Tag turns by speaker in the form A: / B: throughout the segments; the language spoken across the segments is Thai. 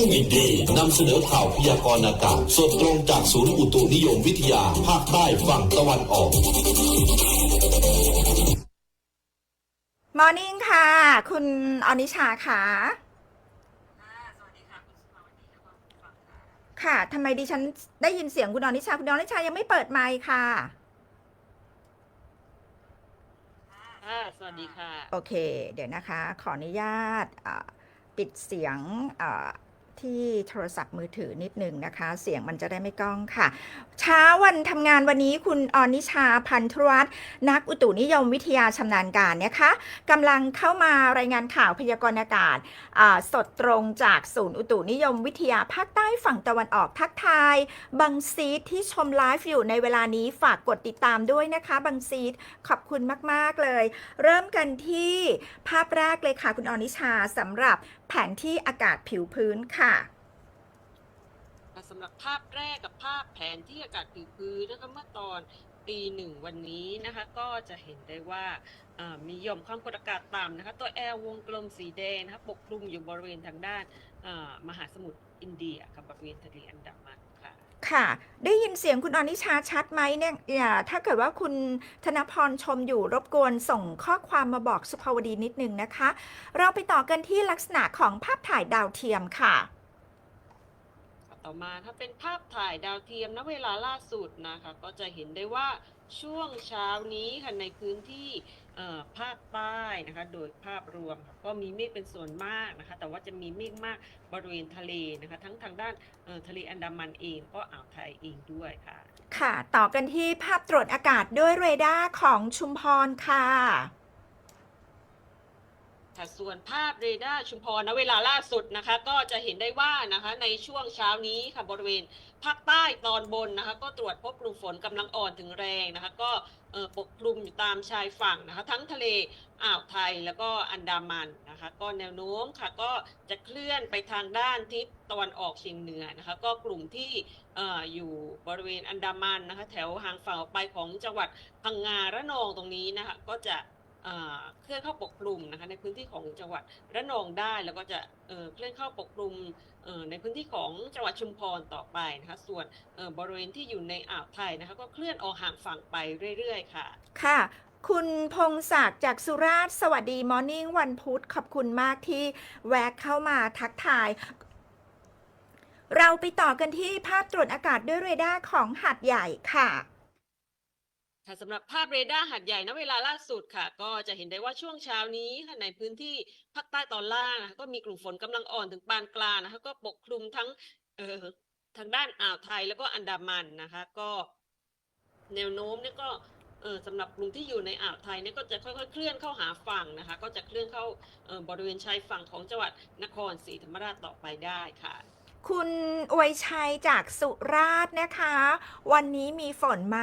A: ทุ่งอินดีนำเสนอข่าวพยากรณ์อากาศสดตรงจากศูนย์อุตุนิยมวิทยา ภาคใต้ฝั่งตะวันออก
B: มอร์นิ่งค่ะ คุณอนิชาค่ะค่ะทำไมดิฉันได้ยินเสียงคุณอนิชา คุณอนิชายังไม่เปิดไมค์ค่ะ
C: ค่ะสวัสดีค่ะ
B: โอเค เดี๋ยวนะคะ ขออนุญาตอ่าปิดเสียงอ่า ที่โทรศัพท์มือถือนิดหนึ่งนะคะ เสียงมันจะได้ไม่ก้องค่ะ เช้าวันทำงานวันนี้คุณอนิชาพันธุรัตน์นักอุตุนิยมวิทยาชำนาญการนะคะกำลังเข้ามารายงานข่าวพยากรณ์อากาศ สดตรงจากศูนย์อุตุนิยมวิทยาภาคใต้ฝั่งตะวันออกทักทายบังซีดที่ชมไลฟ์อยู่ในเวลานี้ฝากกดติดตามด้วยนะคะบังซีดขอบคุณมาก ๆ เลย เริ่มกันที่ภาพแรกเลยค่ะคุณอนิชาสำหรับ แผนที่อากาศผิวพื้นค่ะ
C: สำหรับภาพแรกกับภาพแผนที่อากาศผิวพื้นนะคะเมื่อตอนตีหนึ่งวันนี้นะคะก็จะเห็นได้ว่ามีหย่อมความกดอากาศต่ำนะคะตัวแอลวงกลมสีแดงนะคะปกคลุมอยู่บริเวณทางด้านมหาสมุทรอินเดียกับบริเวณทะเลอันดามัน ค่ะ
B: ได้ยินเสียงคุณอนิชาชัดไหมเนี่ยอย่าถ้าเกิดว่าคุณธนพรชมอยู่รบกวนส่งข้อความมาบอกสุภาวดีนิดนึงนะคะ เราไปต่อกันที่ลักษณะของภาพถ่ายดาวเทียมค่ะ
C: ต่อมาถ้าเป็นภาพถ่ายดาวเทียมณเวลาล่าสุดนะคะ ก็จะเห็นได้ว่าช่วงเช้านี้ค่ะในพื้นที่ ภาคใต้นะคะ โดยภาพรวมก็มีเมฆเป็นส่วนมากนะคะ แต่ว่าจะมีเมฆมากบริเวณทะเลนะคะ ทั้งทางด้านทะเลอันดามันเองก็อ่าวไทยเองด้วยค่ะ
B: ค่ะ ต่อกันที่ภาพตรวจอากาศด้วยเรดาร์ของชุมพรค่ะ
C: ค่ะส่วนภาพเรดาร์ชุมพรณเวลาล่าสุดนะคะ ก็จะเห็นได้ว่านะคะในช่วงเช้านี้ค่ะบริเวณภาคใต้ตอนบนนะคะ ก็ตรวจพบกลุ่มฝนกำลังอ่อนถึงแรงนะคะ ก็ปกคลุมอยู่ตามชายฝั่งนะคะ ทั้งทะเลอ่าวไทยแล้วก็อันดามันนะคะ ก็แนวโน้มค่ะก็จะเคลื่อนไปทางด้านทิศตะวันออกเฉียงเหนือนะคะ ก็กลุ่มที่อยู่บริเวณอันดามันนะคะ แถวห่างฝั่งออกไปของจังหวัดพังงาระนองตรงนี้นะคะ ก็จะ เคลื่อนเข้าปกคลุมนะคะในพื้นที่ของจังหวัดระนองได้แล้วก็จะเคลื่อนเข้าปกคลุมในพื้นที่ของจังหวัดชุมพรต่อไปนะคะส่วนบริเวณที่อยู่ในอ่าวไทยนะคะก็เคลื่อนออกห่างฝั่งไปเรื่อยๆ ค่ะ
B: ค่ะคุณพงศักดิ์จากสุราษฎร์สวัสดีมอร์นิ่งวันพุธขอบคุณมากที่แวะเข้ามาทักทาย เราไปต่อกันที่ภาพตรวจอากาศด้วยเรดาร์ของหัดใหญ่ค่ะ
C: ค่ะสำหรับภาพเรดาร์หัดใหญ่ณเวลาล่าสุดค่ะ ก็จะเห็นได้ว่าช่วงเช้านี้ค่ะในพื้นที่ภาคใต้ตอนล่างนะคะก็มีกลุ่มฝนกำลังอ่อนถึงปานกลางนะคะก็ปกคลุมทั้งเอ่อทางด้านอ่าวไทยแล้วก็อันดามันนะคะ ก็แนวโน้มเนี่ยก็เออสำหรับกลุ่มที่อยู่ในอ่าวไทยเนี่ยก็จะค่อยๆ เคลื่อนเข้าหาฝั่งนะคะ ก็จะเคลื่อนเข้าบริเวณชายฝั่งของจังหวัดนครศรีธรรมราชต่อไปได้ค่ะ
B: คุณอวยชัยจากสุราษฎร์นะคะ วันนี้มีฝนไหม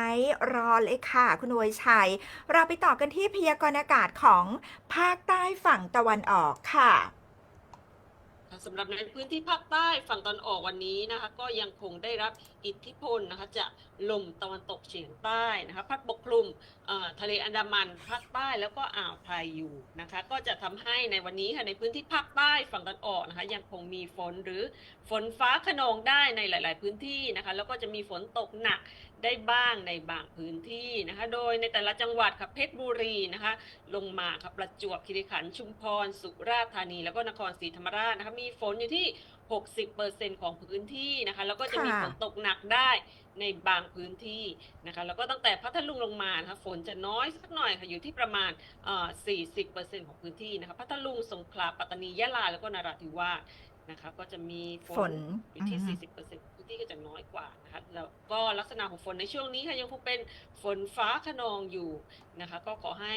B: รอเลยค่ะ คุณอวยชัย เราไปต่อกันที่พยากรณ์อากาศของภาคใต้ฝั่งตะวันออกค่ะ
C: ค่ะสำหรับในพื้นที่ภาคใต้ฝั่งตอนออกวันนี้นะคะก็ยังคงได้รับอิทธิพลนะคะจากลมตะวันตกเฉียงใต้นะคะพัดปกคลุมทะเลอันดามันภาคใต้แล้วก็อ่าวไทยอยู่นะคะก็จะทำให้ในวันนี้ค่ะในพื้นที่ภาคใต้ฝั่งตอนออกนะคะยังคงมีฝนหรือฝนฟ้าขนองได้ในหลาย ๆ พื้นที่นะคะแล้วก็จะมีฝนตกหนักได้บ้างในบางพื้นที่นะคะโดยในแต่ละจังหวัดค่ะเพชรบุรีนะคะลงมาครับประจวบคีรีขันธ์ชุมพร สุราษฎร์ธานี แล้วก็นครศรีธรรมราชนะคะมีฝนอยู่ที่ 60%ของพื้นที่นะคะ แล้วก็จะมี
B: ค่ะ
C: ฝนตกหนักได้ในบางพื้นที่นะคะ แล้วก็ตั้งแต่พัทลุงลงมานะคะฝนจะน้อยสักหน่อยค่ะอยู่ที่ประมาณเอ่อ40%ของพื้นที่นะคะพัทลุงสงขลาปัตตานียะลาแล้วก็นราธิวาสนะคะ ก็จะมีฝ
B: ฝ
C: น
B: น
C: อยู่ที่
B: อือฮึ
C: 40%ของพื้น ที่ก็จะน้อยกว่านะคะแล้วก็ลักษณะของฝนในช่วงนี้ค่ะยังคงเป็นฝนฟ้าขนองอยู่นะคะก็ขอให้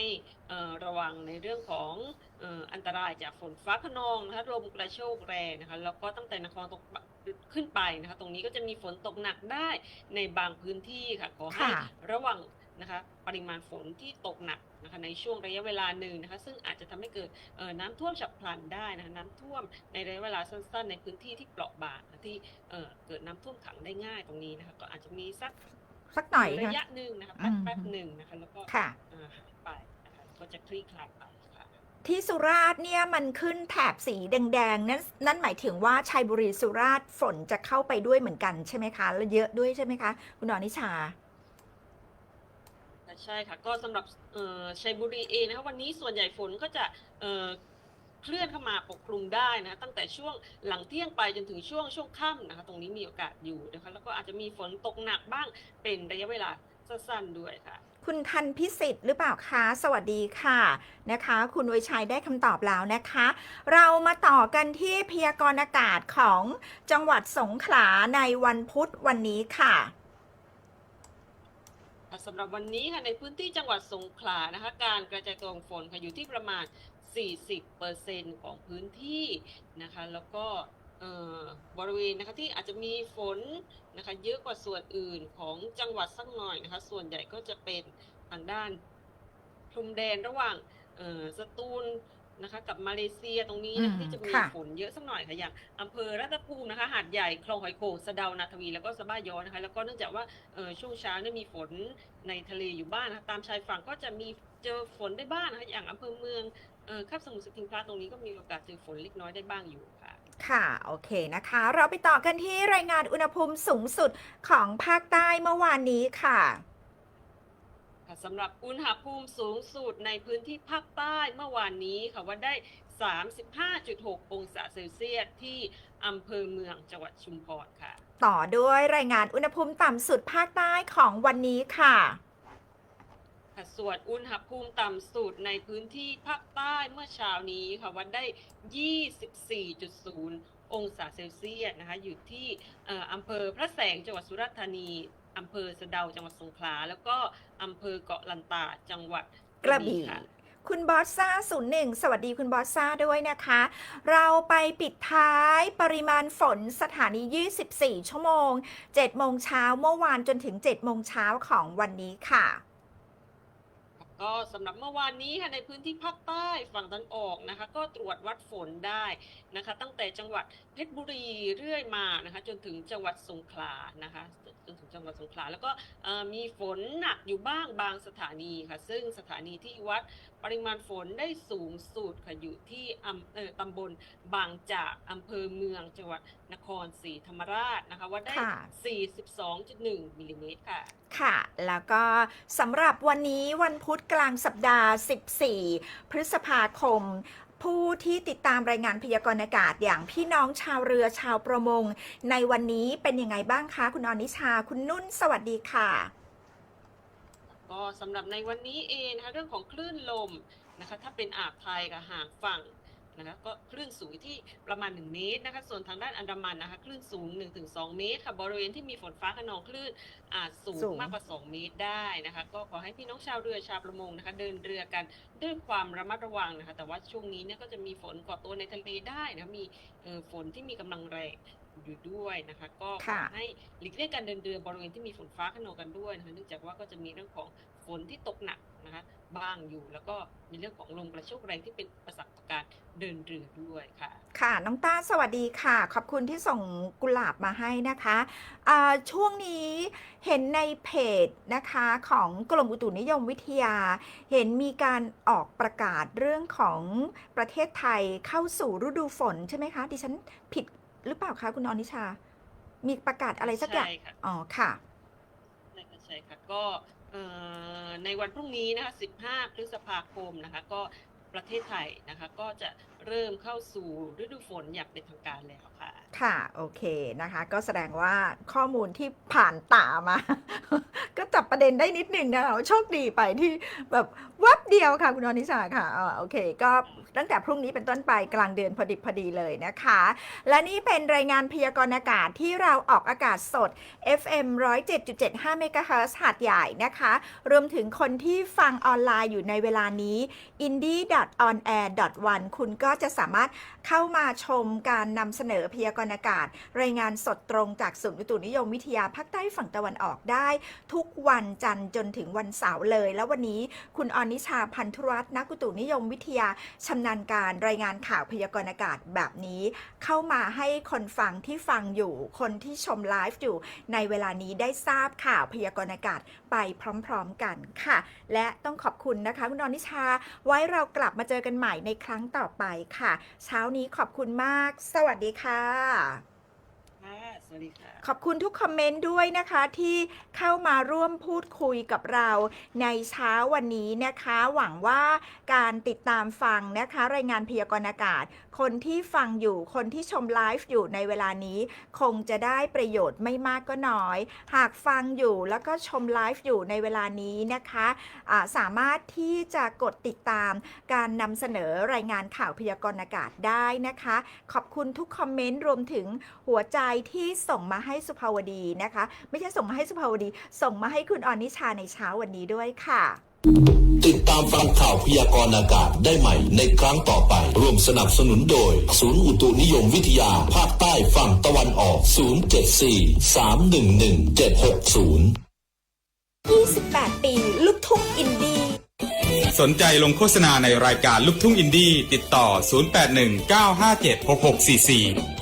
C: เอ่อระวังในเรื่องของเอ่ออันตรายจากฝนฟ้าขนองนะคะลมกระโชกแรงนะคะแล้วก็ตั้งแต่นครตกขึ้นไปนะคะตรงนี้ก็จะมีฝนตกหนักได้ในบางพื้นที่ค่ะขอให้
B: ค่ะ
C: ระวัง นะคะปริมาณฝนที่ตกหนักนะคะในช่วงระยะเวลาหนึ่งนะคะซึ่งอาจจะทำให้เกิดเอ่อน้ำท่วมฉับพลันได้นะคะน้ำท่วมในระยะเวลาสั้น ๆ ในพื้นที่ที่เปราะบางนะที่เอ่อเกิดน้ำท่วมขังได้ง่ายตรงนี้นะคะก็อาจจะมีสัก
B: สักหน่อย
C: ระ
B: นะ
C: ยะหนึ่งนะคะ
B: อืม
C: แป๊บๆหนึ่งนะคะแล้วก็
B: ค่ะ
C: เอ่อหายไปนะคะก็จะคลี่คลายไปค่ะ
B: ที่สุราษฎร์เนี่ยมันขึ้นแถบสีแดงๆนั่นนั่นหมายถึงว่าชัยบุรีสุราษฎร์ฝนจะเข้าไปด้วยเหมือนกันใช่ไหมคะ แล้วเยอะด้วยใช่ไหมคะ คุณอนิชา
C: ใช่ค่ะ ก็สำหรับเชัยบุรีเองนะคะวันนี้ส่วนใหญ่ฝนก็จะเคลื่อนเข้ามาปกคลุมได้นะคะตั้งแต่ช่วงหลังเที่ยงไปจนถึงช่วงช่วงค่ำนะคะ ตรงนี้มีโอกาสอยู่นะคะแล้วก็อาจจะมีฝนตกหนักบ้างเป็นระยะเวลาสั้นๆด้วยค่ะ
B: คุณทันพิสิทธิ์หรือเปล่าคะ สวัสดีค่ะนะคะ คุณวิชัยได้คำตอบแล้วนะคะ เรามาต่อกันที่พยากรณ์อากาศของจังหวัดสงขลาในวันพุธวันนี้ค่ะ
C: สำหรับวันนี้ค่ะในพื้นที่จังหวัดสงขลานะคะ การกระจายตัวของฝนค่ะอยู่ที่ประมาณ 40%ของพื้นที่นะคะ แล้วก็เอ่อบริเวณนะคะที่อาจจะมีฝนนะคะเยอะกว่าส่วนอื่นของจังหวัดสักหน่อยนะคะ ส่วนใหญ่ก็จะเป็นทางด้านพรมแดนระหว่างเอ่อสตูล นะคะ กับมาเลเซียตรงนี้นะคะ
B: อืม
C: ที่จะมี
B: ค่ะ
C: ฝนเยอะสักหน่อยค่ะอย่างอำเภอรัตภูมินะคะ หาดใหญ่คลองหอยโข่งสะเดานาทวีแล้วก็สะบ้าย้อนนะคะ แล้วก็เนื่องจากว่าเอ่อช่วงเช้าเนี่ยมีฝนในทะเลอยู่บ้างนะคะตามชายฝั่งก็จะมีเจอฝนได้บ้างนะคะอย่างอำเภอเมืองเอ่อคาบสมุทรสกิงพลาตรงนี้ก็มีโอกาสเจอฝนเล็กน้อยได้บ้างอยู่ค่ะ
B: ค่ะ โอเคนะคะ เราไปต่อกันที่รายงานอุณหภูมิสูงสุดของภาคใต้เมื่อวานนี้ค่ะ
C: ค่ะ สำหรับอุณหภูมิสูงสุดในพื้นที่ภาคใต้เมื่อวานนี้ค่ะว่าได้ 35.6 องศาเซลเซียสที่อำเภอเมืองจังหวัดชุมพรค่ะ
B: ต่อด้วยรายงานอุณหภูมิต่ำสุดภาคใต้ของวันนี้ค่ะ
C: ค่ะส่วนอุณหภูมิต่ำสุดในพื้นที่ภาคใต้เมื่อเช้านี้ค่ะวัดได้ 24.0 องศาเซลเซียสนะคะอยู่ที่เอ่ออำเภอพระแสงจังหวัดสุราษฎร์ธานี อำเภอสะเดาจังหวัดสงขลา แล้วก็อำเภอเกาะลันตาจังหวัด
B: กระบี่
C: ค่ะ
B: คุณบอสซ่า01 สวัสดีคุณบอสซ่าด้วยนะคะ เราไปปิดท้ายปริมาณฝนสถานี 24 ชั่วโมง 7 โมงเช้าเมื่อวานจนถึง 7 โมงเช้าของวันนี้ค่ะ
C: ก็สำหรับเมื่อวานนี้ค่ะในพื้นที่ภาคใต้ฝั่งตะวันออกนะคะ ก็ตรวจวัดฝนได้นะคะ ตั้งแต่จังหวัดเพชรบุรีเรื่อยมานะคะ จนถึงจังหวัดสงขลานะคะจนถึงจังหวัดสงขลาแล้วก็มีฝนหนักอยู่บ้างบางสถานีค่ะ ซึ่งสถานีที่วัดปริมาณฝนได้สูงสุดค่ะอยู่ที่อำเภอตำบลบางจากอำเภอเมืองจังหวัดนครศรีธรรมราชนะคะว่าได้
B: ค่ะ
C: 42.1มิลลิเมตรค่ะ
B: ค่ะ แล้วก็สำหรับวันนี้วันพุธกลางสัปดาห์ 14 พฤษภาคมผู้ที่ติดตามรายงานพยากรณ์อากาศอย่างพี่น้องชาวเรือชาวประมง ในวันนี้เป็นยังไงบ้างคะ คุณอนิชา คุณนุ่น สวัสดีค่ะ
C: ก็สำหรับในวันนี้เองนะคะเรื่องของคลื่นลมนะคะถ้าเป็นอ่าวไทยกับห่างฝั่ง นะคะก็คลื่นสูงที่ประมาณ 1 เมตรนะคะ ส่วนทางด้านอันดามันนะคะคลื่นสูง 1-2 เมตรค่ะบริเวณที่มีฝนฟ้าขนองคลื่นอาจสูง
B: สูง
C: มากกว่า 2 เมตรได้นะคะ ก็ขอให้พี่น้องชาวเรือชาวประมงนะคะ เดินเรือกันด้วยความระมัดระวังนะคะ แต่ว่าช่วงนี้เนี่ยก็จะมีฝนก่อตัวในทะเลได้นะคะมีเอ่อฝนที่มีกำลังแรงอยู่ด้วยนะคะ ก็ขอ
B: ค่ะ
C: ให้หลีกเลี่ยงการเดินเรือบริเวณที่มีฝนฟ้าขนองกันด้วยนะคะเนื่องจากว่าก็จะมีเรื่องของฝนที่ตกหนักนะคะ บ้างอยู่ แล้วก็มีเรื่องของลมกระโชกแรงที่เป็นอุประสักต่อการเดินเรือด้วยค่ะ
B: ค่ะ น้องต้าสวัสดีค่ะ ขอบคุณที่ส่งกุหลาบมาให้นะคะอ่าช่วงนี้เห็นในเพจนะคะของกรมอุตุนิยมวิทยา เห็นมีการออกประกาศเรื่องของประเทศไทยเข้าสู่ฤดูฝนใช่ไหมคะ ดิฉันผิดหรือเปล่าคะคุณอนิชา มีประกาศอะไรสักอย่าง
C: ใช่ค่ะ
B: อ๋อค่ะ
C: ใช่ค่ะใช่ค่ะก็เอ่อ ในวันพรุ่งนี้นะคะ 15 พฤษภาคมนะคะ ก็ประเทศไทยนะคะ ก็จะเริ่มเข้าสู่ฤดูฝนอย่างเป็นทางการแล้ว ค่ะ
B: โอเคนะคะ ก็แสดงว่าข้อมูลที่ผ่านตามา ก็จับประเด็นได้นิดหนึ่งนะคะโชคดีไปที่แบบวับเดียวค่ะ คุณอนิชาค่ะอ่าโอเค ก็ตั้งแต่พรุ่งนี้เป็นต้นไปกลางเดือนพอดิบพอดีเลยนะคะ และนี่เป็นรายงานพยากรณ์อากาศที่เราออกอากาศสด FM 107.75 MHz หาดใหญ่นะคะ รวมถึงคนที่ฟังออนไลน์อยู่ในเวลานี้ indie.onair.one คุณก็จะสามารถเข้ามาชมการนำเสนอพยากรณ์ณอากาศ รายงานสดตรงจากศูนย์อุตุนิยมวิทยาภาคใต้ฝั่งตะวันออกได้ ทุกวันจันทร์จนถึงวันเสาร์เลย แล้ววันนี้คุณอนิชาพันธุรัตน์นักอุตุนิยมวิทยาชำนาญการรายงานข่าวพยากรณ์อากาศแบบนี้ เข้ามาให้คนฟังที่ฟังอยู่คนที่ชมไลฟ์อยู่ในเวลานี้ได้ทราบข่าวพยากรณ์อากาศไปพร้อมๆกันค่ะ และต้องขอบคุณนะคะคุณอนิชา ไว้เรากลับมาเจอกันใหม่ในครั้งต่อไปค่ะ เช้านี้ขอบคุณมาก สวัสดีค่ะ
C: ค่ะ สวัสดีค่ะ
B: ขอบคุณทุกคอมเมนต์ด้วยนะคะที่เข้ามาร่วมพูดคุยกับเราในเช้าวันนี้นะคะ หวังว่าการติดตามฟังนะคะ รายงานพยากรณ์อากาศ คนที่ฟังอยู่คนที่ชมไลฟ์อยู่ในเวลานี้ คงจะได้ประโยชน์ไม่มากก็น้อย หากฟังอยู่แล้วก็ชมไลฟ์อยู่ในเวลานี้นะคะะสามารถที่จะกดติดตามการนำเสนอรายงานข่าวพยากรณ์อากาศได้นะคะ ขอบคุณทุกคอมเมนต์รวมถึงหัวใจที่ส่งมาให้สุภาวดีนะคะ ไม่ใช่ส่งมาให้สุภาวดี ส่งมาให้คุณออนิชาในเช้าวันนี้ด้วยค่ะ
A: ติดตามฟังข่าวพยากรณ์อากาศได้ใหม่ในครั้งต่อไป ร่วมสนับสนุนโดย ศูนย์อุตุนิยมวิทยา ภาคใต้ฝั่งตะวันออก 074 311 760
B: 28 ปี ลูกทุ่งอินดี้
D: สนใจลงโฆษณาในรายการลูกทุ่งอินดี้ ติดต่อ 0819576644